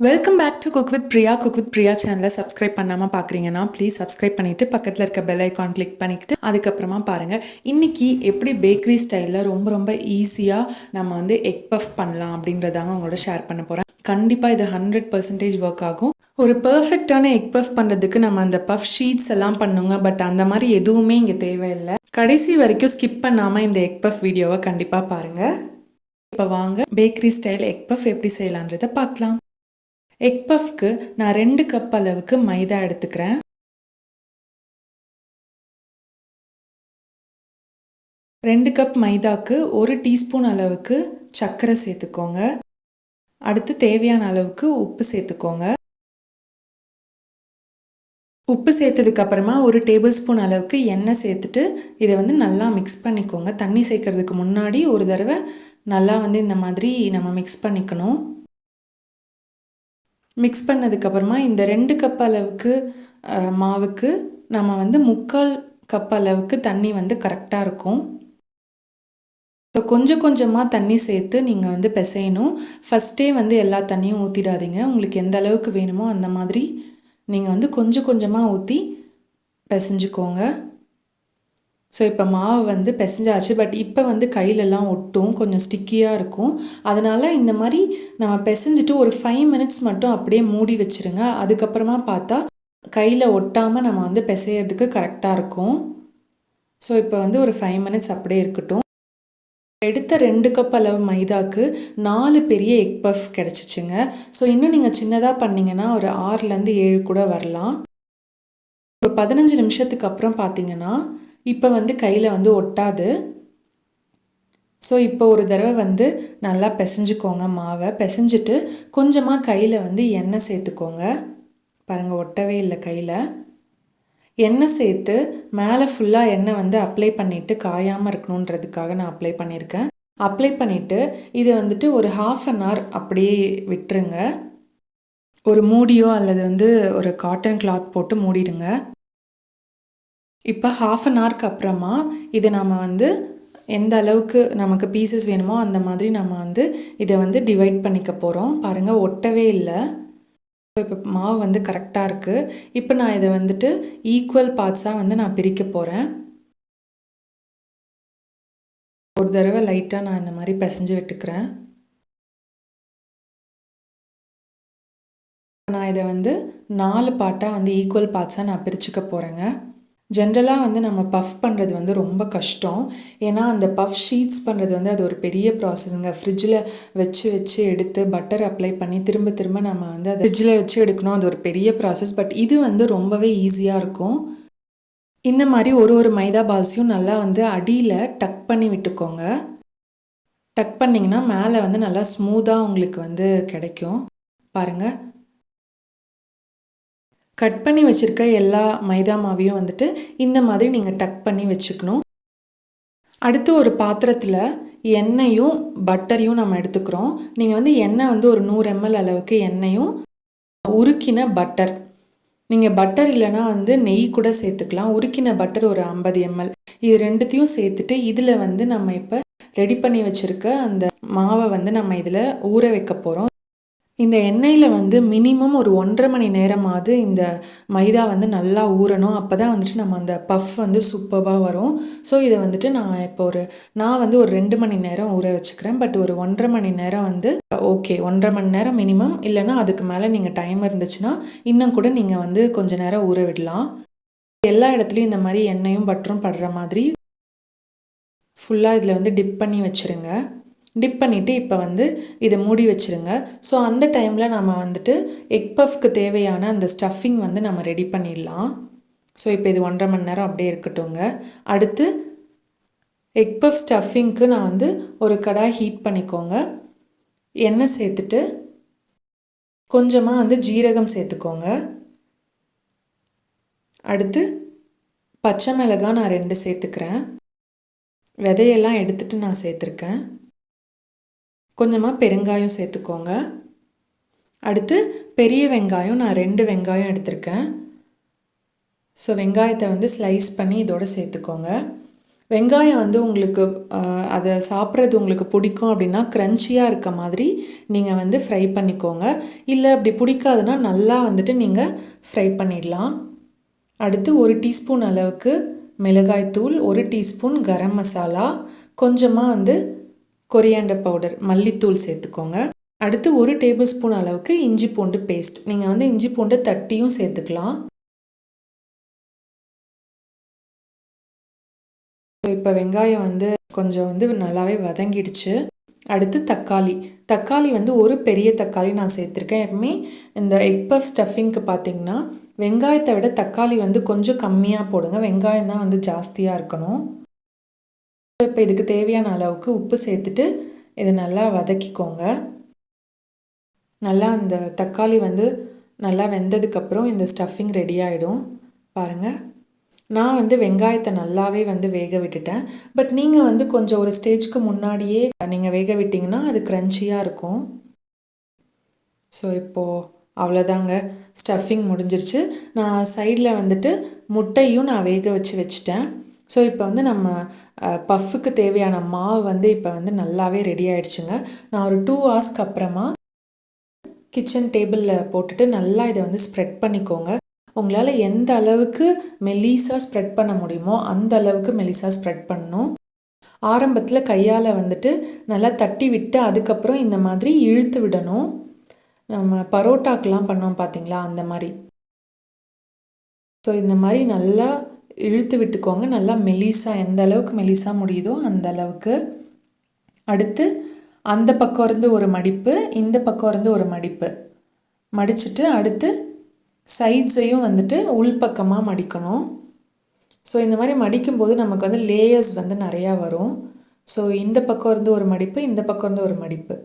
Welcome back to cook with Priya cook with Priya சேனலை subscribe பண்ணாமல் பார்க்குறீங்கன்னா please subscribe பண்ணிவிட்டு பக்கத்தில் இருக்க பெல் ஐக்கான் கிளிக் பண்ணிக்கிட்டு அதுக்கப்புறமா பாருங்கள் இன்றைக்கி எப்படி பேக்கரி ஸ்டைலில் ரொம்ப ரொம்ப ஈஸியாக நம்ம வந்து எக் பஃப் பண்ணலாம் அப்படின்றதாங்க உங்களோட ஷேர் பண்ண போகிறேன் கண்டிப்பாக இது ஹண்ட்ரட் பர்சன்டேஜ் ஒர்க் ஆகும். ஒரு பர்ஃபெக்டான எக் பஃப் பண்ணுறதுக்கு நம்ம அந்த பஃப் ஷீட்ஸ் எல்லாம் பண்ணுங்க. பட் அந்த மாதிரி எதுவுமே இங்கே தேவையில்லை. கடைசி வரைக்கும் ஸ்கிப் பண்ணாமல் இந்த எக் பஃப் வீடியோவை கண்டிப்பாக பாருங்கள் இப்போ வாங்க பேக்கரி ஸ்டைல் எக் பஃப் எப்படி செய்யலான்றதை பார்க்கலாம். எக் பஃப்க்கு நான் ரெண்டு கப் அளவுக்கு மைதா எடுத்துக்கிறேன். ரெண்டு கப் மைதாக்கு ஒரு டீஸ்பூன் அளவுக்கு சர்க்கரை சேர்த்துக்கோங்க. அடுத்து தேவையான அளவுக்கு உப்பு சேர்த்துக்கோங்க. உப்பு சேர்த்ததுக்கு அப்புறமா ஒரு டேபிள் ஸ்பூன் அளவுக்கு எண்ணெய் சேர்த்துட்டு இதை வந்து நல்லா மிக்ஸ் பண்ணிக்கோங்க. தண்ணி சேர்க்கறதுக்கு முன்னாடி ஒரு தடவை நல்லா வந்து இந்த மாதிரி நம்ம மிக்ஸ் பண்ணிக்கணும். மிக்ஸ் பண்ணதுக்கப்புறமா இந்த ரெண்டு கப் அளவுக்கு மாவுக்கு நம்ம வந்து முக்கால் கப் அளவுக்கு தண்ணி வந்து கரெக்டாக இருக்கும். ஸோ கொஞ்சம் கொஞ்சமாக தண்ணி சேர்த்து நீங்கள் வந்து பிசையணும். ஃபஸ்ட்டே வந்து எல்லா தண்ணியும் ஊற்றிடாதீங்க உங்களுக்கு எந்த அளவுக்கு வேணுமோ அந்த மாதிரி நீங்கள் வந்து கொஞ்சம் கொஞ்சமாக ஊற்றி பிசைஞ்சுக்கோங்க. ஸோ இப்போ மாவு வந்து பிசைஞ்சாச்சு பட் இப்போ வந்து கையிலெல்லாம் ஒட்டும் கொஞ்சம் ஸ்டிக்கியாக இருக்கும். அதனால் இந்த மாதிரி நம்ம பிசைஞ்சிட்டு ஒரு ஃபைவ் மினிட்ஸ் மட்டும் அப்படியே மூடி வச்சுருங்க. அதுக்கப்புறமா பார்த்தா கையில் ஒட்டாமல் நம்ம வந்து பிசையிறதுக்கு கரெக்டாக இருக்கும். ஸோ இப்போ வந்து ஒரு ஃபைவ் மினிட்ஸ் அப்படியே இருக்கட்டும். எடுத்த ரெண்டு கப் அளவு மைதாக்கு நாலு பெரிய எக் பஃப் கிடச்சிச்சுங்க. ஸோ இன்னும் நீங்கள் சின்னதாக பண்ணிங்கன்னா ஒரு ஆறுலேருந்து ஏழு கூட வரலாம். இப்போ பதினஞ்சு நிமிஷத்துக்கு அப்புறம் பார்த்தீங்கன்னா இப்போ வந்து கையில் வந்து ஒட்டாது. ஸோ இப்போ ஒரு தடவை வந்து நல்லா பிசைஞ்சுக்கோங்க மாவை. பிசைஞ்சிட்டு கொஞ்சமாக கையில் வந்து எண்ணெய் சேர்த்துக்கோங்க. பாருங்கள் ஒட்டவே இல்லை கையில். எண்ணெய் சேர்த்து மேலே ஃபுல்லாக எண்ணெய் வந்து அப்ளை பண்ணிவிட்டு காயாமல் இருக்கணுன்றதுக்காக நான் அப்ளை பண்ணியிருக்கேன். அப்ளை பண்ணிவிட்டு இதை வந்துட்டு ஒரு ஹாஃப் அன் ஹவர் அப்படியே விட்டுருங்க. ஒரு மூடியோ அல்லது வந்து ஒரு காட்டன் கிளாத் போட்டு மூடிடுங்க. இப்போ ஹாஃப் அன் ஹவருக்கு அப்புறமா இதை நாம் வந்து எந்த அளவுக்கு நமக்கு பீசஸ் வேணுமோ அந்த மாதிரி நம்ம வந்து இதை வந்து டிவைட் பண்ணிக்க போகிறோம் பாருங்கள் ஒட்டவே இல்லை. இப்போ மாவு வந்து கரெக்டாக இருக்குது இப்போ நான் இதை வந்துட்டு ஈக்குவல் பார்ட்ஸாக வந்து நான் பிரிக்க போகிறேன் ஒரு தடவை லைட்டாக நான் இந்த மாதிரி பிசைஞ்சு விட்டுக்கிறேன். நான் இதை வந்து நாலு பாட்டாக வந்து ஈக்குவல் பார்ட்ஸாக நான் பிரிச்சுக்க போகிறேங்க ஜென்ரலாக வந்து நம்ம பஃப் பண்ணுறது வந்து ரொம்ப கஷ்டம். ஏன்னா அந்த பஃப் ஷீட்ஸ் பண்ணுறது வந்து அது ஒரு பெரிய ப்ராசஸுங்க ஃப்ரிட்ஜில் வச்சு வச்சு எடுத்து பட்டர் அப்ளை பண்ணி திரும்ப திரும்ப நம்ம வந்து அதை ஃப்ரிட்ஜில் வச்சு எடுக்கணும். அது ஒரு பெரிய ப்ராசஸ் பட் இது வந்து ரொம்பவே ஈஸியாக இருக்கும். இந்த மாதிரி ஒரு ஒரு மைதா பால்ஸையும் நல்லா வந்து அடியில் டக் பண்ணி விட்டுக்கோங்க. டக் பண்ணிங்கன்னா மேலே வந்து நல்லா ஸ்மூத்தாக உங்களுக்கு வந்து கிடைக்கும். பாருங்கள் கட் பண்ணி வச்சுருக்க எல்லா மைதா மாவையும் வந்துட்டு இந்த மாதிரி நீங்கள் டக் பண்ணி வச்சுக்கணும். அடுத்து ஒரு பாத்திரத்தில் எண்ணெயும் பட்டரையும் நம்ம எடுத்துக்கிறோம். நீங்கள் வந்து எண்ணெய் வந்து ஒரு நூறு எம்எல் அளவுக்கு எண்ணெயும் உருக்கின பட்டர் நீங்கள் பட்டர் இல்லைனா வந்து நெய் கூட சேர்த்துக்கலாம். உருக்கின பட்டர் ஒரு ஐம்பது எம்எல் இது ரெண்டுத்தையும் சேர்த்துட்டு இதில் வந்து நம்ம இப்போ ரெடி பண்ணி வச்சுருக்க அந்த மாவை வந்து நம்ம இதில் ஊற வைக்க போகிறோம் இந்த எண்ணெயில் வந்து மினிமம் ஒரு ஒன்றரை மணி நேரமாவது இந்த மைதா வந்து நல்லா ஊறணும். அப்போ தான் வந்துட்டு நம்ம அந்த பஃப் வந்து சூப்பராக வரும். ஸோ இதை வந்துட்டு நான் இப்போ ஒரு நான் வந்து ஒரு ரெண்டு மணி நேரம் ஊற வச்சுக்கிறேன். பட் ஒரு ஒன்றரை மணி நேரம் வந்து ஓகே ஒன்றரை மணி நேரம் மினிமம் இல்லைன்னா அதுக்கு மேலே நீங்கள் டைம் இருந்துச்சுன்னா இன்னும் கூட நீங்கள் வந்து கொஞ்சம் நேரம் ஊற விடலாம். எல்லா இடத்துலையும் இந்த மாதிரி எண்ணெயும் பட்டரும் படுற மாதிரி ஃபுல்லாக இதில் வந்து டிப் பண்ணி வச்சுருங்க. டிப் பண்ணிவிட்டு இப்போ வந்து இதை மூடி வச்சுருங்க. ஸோ அந்த டைமில் நம்ம வந்துட்டு எக் பஃப்க்கு தேவையான அந்த ஸ்டஃபிங் வந்து நம்ம ரெடி பண்ணிடலாம். ஸோ இப்போ இது ஒன்றரை மணி நேரம் அப்படியே இருக்கட்டும்ங்க. அடுத்து எக் பஃப் ஸ்டஃபிங்க்கு நான் வந்து ஒரு கடாய் ஹீட் பண்ணிக்கோங்க. எண்ணெய் சேர்த்துட்டு கொஞ்சமாக வந்து ஜீரகம் சேர்த்துக்கோங்க. அடுத்து பச்சை மிளகாய் நான் ரெண்டு சேர்த்துக்கிறேன். விதையெல்லாம் எடுத்துகிட்டு நான் சேர்த்துருக்கேன். கொஞ்சமாக பெருங்காயம் சேர்த்துக்கோங்க. அடுத்து பெரிய வெங்காயம் நான் ரெண்டு வெங்காயம் எடுத்திருக்கேன். ஸோ வெங்காயத்தை வந்து ஸ்லைஸ் பண்ணி இதோடு சேர்த்துக்கோங்க. வெங்காயம் வந்து உங்களுக்கு அதை சாப்பிட்றது உங்களுக்கு பிடிக்கும் அப்படின்னா க்ரன்ச்சியாக இருக்க மாதிரி நீங்கள் வந்து ஃப்ரை பண்ணிக்கோங்க. இல்லை அப்படி பிடிக்காதுன்னா நல்லா வந்துட்டு நீங்கள் ஃப்ரை பண்ணிடலாம். அடுத்து ஒரு டீஸ்பூன் அளவுக்கு மிளகாய்த்தூள் ஒரு டீஸ்பூன் கரம் மசாலா. கொஞ்சமாக வந்து கொரியாண்டர் பவுடர் மல்லித்தூள் சேர்த்துக்கோங்க. அடுத்து ஒரு டேபிள் ஸ்பூன் அளவுக்கு இஞ்சி பூண்டு பேஸ்ட் நீங்கள் வந்து இஞ்சி பூண்டு தட்டியும் சேர்த்துக்கலாம். இப்போ வெங்காயம் வந்து கொஞ்சம் வந்து நல்லாவே வதங்கிடுச்சு. அடுத்து தக்காளி. தக்காளி வந்து ஒரு பெரிய தக்காளி நான் சேர்த்துருக்கேன். எப்பவுமே இந்த எக் பஃப் ஸ்டஃபிங்க்கு பார்த்தீங்கன்னா வெங்காயத்தை விட தக்காளி வந்து கொஞ்சம் கம்மியாக போடுங்க. வெங்காயம் தான் வந்து ஜாஸ்தியாக இருக்கணும். இப்போ இதுக்கு தேவையான அளவுக்கு உப்பு சேர்த்துட்டு இதை நல்லா வதக்கிக்கோங்க. நல்லா அந்த தக்காளி வந்து நல்லா வெந்ததுக்கப்புறம் இந்த ஸ்டஃபிங் ரெடி ஆகிடும் பாருங்கள் நான் வந்து வெங்காயத்தை நல்லாவே வந்து வேக விட்டுட்டேன். பட் நீங்கள் வந்து கொஞ்சம் ஒரு ஸ்டேஜ்க்கு முன்னாடியே நீங்கள் வேக விட்டிங்கன்னா அது க்ரன்ச்சியாக இருக்கும். ஸோ இப்போது அவ்வளோதாங்க. ஸ்டஃபிங் முடிஞ்சிருச்சு. நான் சைடில் வந்துட்டு முட்டையும் நான் வேக வச்சு வச்சுட்டேன். ஸோ இப்போ வந்து நம்ம பஃப்புக்கு தேவையான மாவு வந்து இப்போ வந்து நல்லாவே ரெடி ஆகிடுச்சுங்க நான் ஒரு டூ ஹவர்ஸ்க்கு அப்புறமா கிச்சன் டேபிளில் போட்டுட்டு நல்லா இதை வந்து ஸ்ப்ரெட் பண்ணிக்கோங்க. உங்களால் எந்த அளவுக்கு மெலிசாக ஸ்ப்ரெட் பண்ண முடியுமோ அந்த அளவுக்கு மெலிசாக ஸ்ப்ரெட் பண்ணணும். ஆரம்பத்தில் கையால் வந்துட்டு நல்லா தட்டி விட்டு அதுக்கப்புறம் இந்த மாதிரி இழுத்து விடணும். நம்ம பரோட்டாக்கெலாம் பண்ணோம் பார்த்தீங்களா அந்த மாதிரி. ஸோ இந்த மாதிரி நல்லா இழுத்து விட்டுக்கோங்க. நல்லா மெலிசாக எந்த அளவுக்கு மெலிசாக முடியுதோ அந்த அளவுக்கு. அடுத்து அந்த பக்கம் இருந்து ஒரு மடிப்பு இந்த பக்கம் இருந்து ஒரு மடிப்பு. மடிச்சுட்டு அடுத்து சைட்ஸையும் வந்துட்டு உள்பக்கமாக மடிக்கணும். ஸோ இந்த மாதிரி மடிக்கும்போது நமக்கு வந்து லேயர்ஸ் வந்து நிறையா வரும். ஸோ இந்த பக்கம் இருந்து ஒரு மடிப்பு இந்த பக்கம் இருந்து ஒரு மடிப்பு.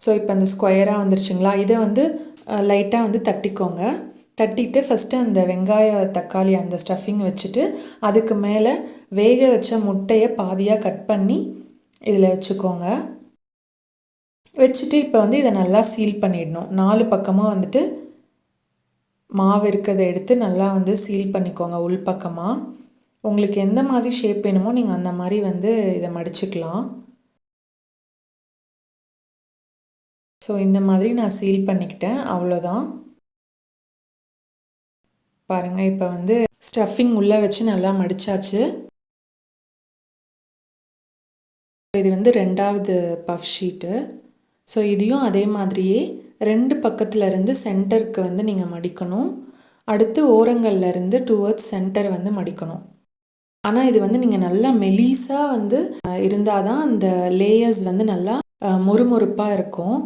ஸோ இப்போ அந்த ஸ்கொயராக வந்துருச்சுங்களா? இதை வந்து லைட்டாக வந்து தட்டிக்கோங்க. தட்டிட்டு ஃபஸ்ட்டு அந்த வெங்காய தக்காளி அந்த ஸ்டஃபிங் வச்சுட்டு அதுக்கு மேலே வேக வச்ச முட்டையை பாதியாக கட் பண்ணி இதில் வச்சுக்கோங்க. வச்சுட்டு இப்போ வந்து இதை நல்லா சீல் பண்ணிடணும். நாலு பக்கமாக வந்துட்டு மாவு இருக்கிறத எடுத்து நல்லா வந்து சீல் பண்ணிக்கோங்க உள் பக்கமாக உங்களுக்கு எந்த மாதிரி ஷேப் வேணுமோ நீங்கள் அந்த மாதிரி வந்து இதை மடிச்சுக்கலாம். ஸோ இந்த மாதிரி நான் சீல் பண்ணிக்கிட்டேன். அவ்வளோதான். பாருங்கள் இப்போ வந்து ஸ்டஃபிங் உள்ளே வச்சு நல்லா மடித்தாச்சு இது வந்து ரெண்டாவது பஃப் ஷீட்டு ஸோ இதையும் அதே மாதிரியே ரெண்டு பக்கத்தில் இருந்து சென்டருக்கு வந்து நீங்கள் மடிக்கணும். அடுத்து ஓரங்கள்லேருந்து டுவர்ட்ஸ் சென்டர் வந்து மடிக்கணும். ஆனால் இது வந்து நீங்கள் நல்லா மெலீஸாக வந்து இருந்தால் தான் அந்த லேயர்ஸ் வந்து நல்லா மொறுமொறுப்பாக இருக்கும்.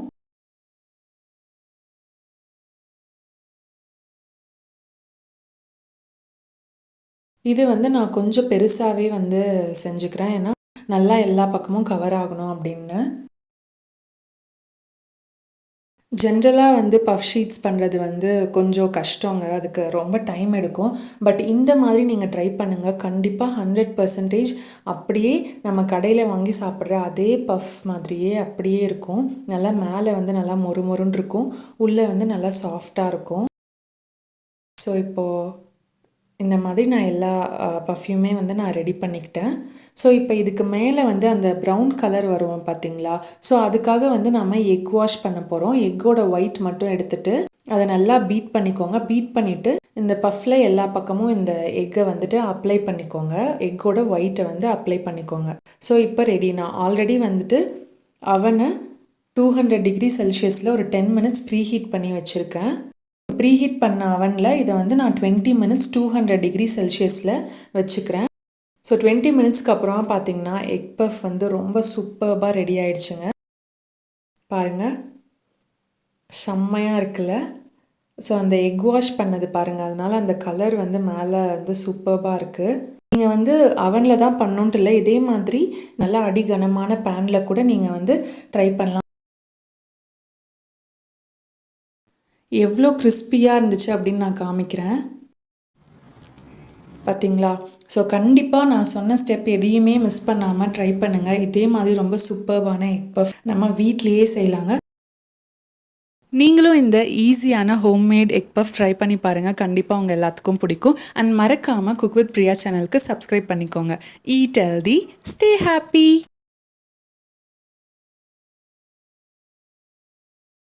இது வந்து நான் கொஞ்சம் பெருசாகவே வந்து செஞ்சுக்கிறேன். ஏன்னா நல்லா எல்லா பக்கமும் கவர் ஆகணும் அப்படின்னு. ஜென்ரலாக வந்து பஃப் ஷீட்ஸ் பண்ணுறது வந்து கொஞ்சம் கஷ்டங்க. அதுக்கு ரொம்ப டைம் எடுக்கும். பட் இந்த மாதிரி நீங்கள் ட்ரை பண்ணுங்கள் கண்டிப்பாக ஹண்ட்ரட் பர்சன்டேஜ் அப்படியே நம்ம கடையில் வாங்கி சாப்பிட்ற அதே பஃப் மாதிரியே அப்படியே இருக்கும். நல்லா மேலே வந்து நல்லா மொறு மொறுன்னு இருக்கும். உள்ளே வந்து நல்லா சாஃப்டாக இருக்கும். ஸோ இப்போது இந்த மாதிரி நான் எல்லா பர்ஃப்யூமே வந்து நான் ரெடி பண்ணிக்கிட்டேன். ஸோ இப்போ இதுக்கு மேலே வந்து அந்த ப்ரௌன் கலர் வரும் பார்த்தீங்களா ஸோ அதுக்காக வந்து நம்ம எக் வாஷ் பண்ண போகிறோம் எக்கோட ஒயிட் மட்டும் எடுத்துகிட்டு அதை நல்லா பீட் பண்ணிக்கோங்க. பீட் பண்ணிவிட்டு இந்த பஃப்பில் எல்லா பக்கமும் இந்த எக்கை வந்துட்டு அப்ளை பண்ணிக்கோங்க. எக்கோட ஒயிட்டை வந்து அப்ளை பண்ணிக்கோங்க. ஸோ இப்போ ரெடி நான் ஆல்ரெடி வந்துட்டு அவனை டூ ஹண்ட்ரட் டிகிரி செல்சியஸில் ஒரு டென் மினிட்ஸ் ப்ரீ ஹீட் பண்ணி வச்சுருக்கேன். ப்ரீஹீட் பண்ண அவனில் இதை வந்து நான் twenty minutes two hundred degree செல்சியஸில் வச்சுக்கிறேன். ஸோ டுவெண்ட்டி மினிட்ஸ்க்கு அப்புறமா பார்த்தீங்கன்னா எக் பஃப் வந்து ரொம்ப சூப்பர்பாக ரெடி ஆயிடுச்சுங்க. பாருங்கள் செம்மையாக இருக்குல்ல? ஸோ அந்த எக் வாஷ் பண்ணது பாருங்கள் அதனால் அந்த கலர் வந்து மேலே வந்து சூப்பர்பாக இருக்குது நீங்கள் வந்து அவனில் தான் பண்ணோன்ட்டு இல்லை இதே மாதிரி நல்லா அடிகனமான பேனில் கூட நீங்கள் வந்து ட்ரை பண்ணலாம். எவ்வளோ கிறிஸ்பியாக இருந்துச்சு அப்படின்னு நான் காமிக்கிறேன். பார்த்தீங்களா ஸோ கண்டிப்பாக நான் சொன்ன ஸ்டெப் எதையுமே மிஸ் பண்ணாமல் ட்ரை பண்ணுங்கள் இதே மாதிரி ரொம்ப சூப்பர்பான எக் பஃப் நம்ம வீட்லேயே செய்யலாங்க. நீங்களும் இந்த ஈஸியான ஹோம்மேட் எக் பஃப் ட்ரை பண்ணி பாருங்கள் கண்டிப்பாக உங்கள் எல்லாத்துக்கும் பிடிக்கும். அண்ட் மறக்காமல் குக் வித் பிரியா சேனலுக்கு சப்ஸ்கிரைப் பண்ணிக்கோங்க. Eat healthy stay happy